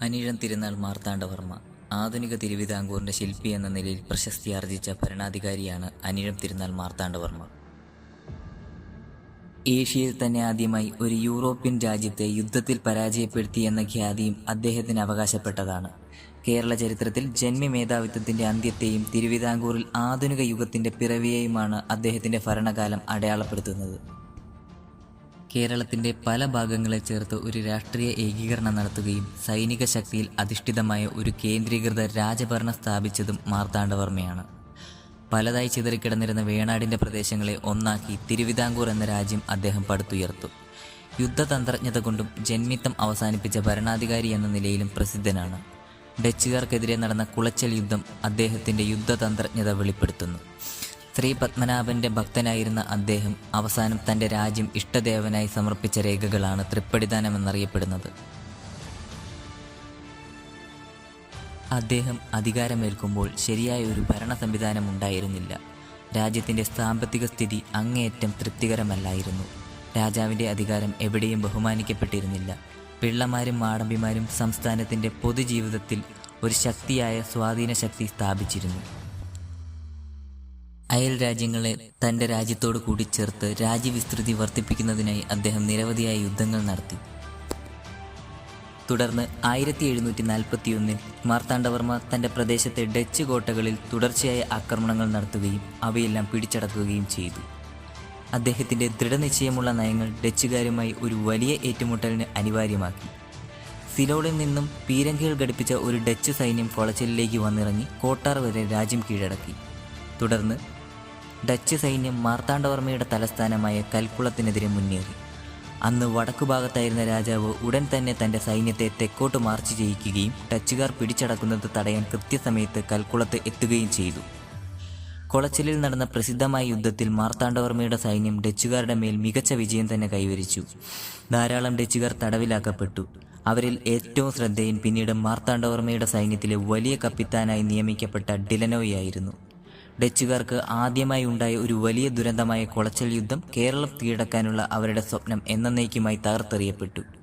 അനിഴം തിരുനാൾ മാർത്താണ്ഡവർമ്മ ആധുനിക തിരുവിതാംകൂറിന്റെ ശില്പി എന്ന നിലയിൽ പ്രശസ്തി ആർജിച്ച ഭരണാധികാരിയാണ് അനിഴം തിരുനാൾ മാർത്താണ്ഡവർമ്മ. ഏഷ്യയിൽ തന്നെ ആദ്യമായി ഒരു യൂറോപ്യൻ രാജ്യത്തെ യുദ്ധത്തിൽ പരാജയപ്പെടുത്തി എന്ന ഖ്യാതിയും അദ്ദേഹത്തിന് അവകാശപ്പെട്ടതാണ്. കേരള ചരിത്രത്തിൽ ജന്മി മേധാവിത്വത്തിന്റെ അന്ത്യത്തെയും തിരുവിതാംകൂറിൽ ആധുനിക യുഗത്തിന്റെ പിറവിയെയുമാണ് അദ്ദേഹത്തിന്റെ ഭരണകാലം അടയാളപ്പെടുത്തുന്നത്. കേരളത്തിന്റെ പല ഭാഗങ്ങളെ ചേർത്ത് ഒരു രാഷ്ട്രീയ ഏകീകരണം നടത്തുകയും സൈനിക ശക്തിയിൽ അധിഷ്ഠിതമായ ഒരു കേന്ദ്രീകൃത രാജഭരണം സ്ഥാപിച്ചതും മാർത്താണ്ഡവർമ്മയാണ്. പലതായി ചിതറിക്കിടന്നിരുന്ന വേണാടിന്റെ പ്രദേശങ്ങളെ ഒന്നാക്കി തിരുവിതാംകൂർ എന്ന രാജ്യം അദ്ദേഹം പടുത്തുയർത്തു. യുദ്ധതന്ത്രജ്ഞത കൊണ്ടും ജന്മിത്തം അവസാനിപ്പിച്ച ഭരണാധികാരി എന്ന നിലയിലും പ്രസിദ്ധനാണ്. ഡച്ചുകാർക്കെതിരെ നടന്ന കുളച്ചൽ യുദ്ധം അദ്ദേഹത്തിന്റെ യുദ്ധതന്ത്രജ്ഞത വെളിപ്പെടുത്തുന്നു. ശ്രീ പത്മനാഭന്റെ ഭക്തനായിരുന്ന അദ്ദേഹം അവസാനം തന്റെ രാജ്യം ഇഷ്ടദേവനായി സമർപ്പിച്ച രേഖകളാണ് തൃപ്പടിദാനം എന്നറിയപ്പെടുന്നത്. അദ്ദേഹം അധികാരമേൽക്കുമ്പോൾ ശരിയായ ഒരു ഭരണ സംവിധാനം ഉണ്ടായിരുന്നില്ല. രാജ്യത്തിന്റെ സാമ്പത്തിക സ്ഥിതി അങ്ങേയറ്റം തൃപ്തികരമല്ലായിരുന്നു. രാജാവിന്റെ അധികാരം എവിടെയും ബഹുമാനിക്കപ്പെട്ടിരുന്നില്ല. പിള്ളമാരും മാടമ്പിമാരും സംസ്ഥാനത്തിന്റെ പൊതുജീവിതത്തിൽ ഒരു ശക്തിയായ സ്വാധീന ശക്തി സ്ഥാപിച്ചിരുന്നു. അയൽ രാജ്യങ്ങളെ തന്റെ രാജ്യത്തോട് കൂടി ചേർത്ത് രാജ്യവിസ്തൃതി വർദ്ധിപ്പിക്കുന്നതിനായി അദ്ദേഹം നിരവധിയായ യുദ്ധങ്ങൾ നടത്തി. തുടർന്ന് ആയിരത്തി എഴുന്നൂറ്റി നാൽപ്പത്തിയൊന്നിൽ മാർത്താണ്ഡവർമ്മ തന്റെ പ്രദേശത്തെ ഡച്ച് കോട്ടകളിൽ തുടർച്ചയായ ആക്രമണങ്ങൾ നടത്തുകയും അവയെല്ലാം പിടിച്ചടക്കുകയും ചെയ്തു. അദ്ദേഹത്തിന്റെ ദൃഢനിശ്ചയമുള്ള നയങ്ങൾ ഡച്ചുകാരുമായി ഒരു വലിയ ഏറ്റുമുട്ടലിന് അനിവാര്യമാക്കി. സിലോളിൽ നിന്നും പീരങ്കികൾ ഘടിപ്പിച്ച ഒരു ഡച്ച് സൈന്യം കൊളച്ചിലേക്ക് വന്നിറങ്ങി കോട്ടാർ വരെ രാജ്യം കീഴടക്കി. തുടർന്ന് ഡച്ച് സൈന്യം മാർത്താണ്ഡവർമ്മയുടെ തലസ്ഥാനമായ കൽക്കുളത്തിനെതിരെ മുന്നേറി. അന്ന് വടക്കു ഭാഗത്തായിരുന്ന രാജാവ് ഉടൻ തന്നെ തന്റെ സൈന്യത്തെ തെക്കോട്ട് മാർച്ച് ചെയ്യിക്കുകയും ഡച്ചുകാർ പിടിച്ചടക്കുന്നത് തടയാൻ കൃത്യസമയത്ത് കൽക്കുളത്ത് എത്തുകയും ചെയ്തു. കൊളച്ചിലിൽ നടന്ന പ്രസിദ്ധമായ യുദ്ധത്തിൽ മാർത്താണ്ഡവർമ്മയുടെ സൈന്യം ഡച്ചുകാരുടെ മേൽ മികച്ച വിജയം തന്നെ കൈവരിച്ചു. ധാരാളം ഡച്ചുകാർ തടവിലാക്കപ്പെട്ടു. അവരിൽ ഏറ്റവും ശ്രദ്ധേയൻ പിന്നീട് മാർത്താണ്ഡവർമ്മയുടെ സൈന്യത്തിലെ വലിയ കപ്പിത്താനായി നിയമിക്കപ്പെട്ട ഡിലനോയായിരുന്നു ഡച്ചുകാർക്ക് ആദ്യമായി ഉണ്ടായ ഒരു വലിയ ദുരന്തമായ കുളച്ചൽ യുദ്ധം കേരളം കീഴടക്കാനുള്ള അവരുടെ സ്വപ്നം എന്നേക്കുമായി തകർത്തെറിയപ്പെട്ടു.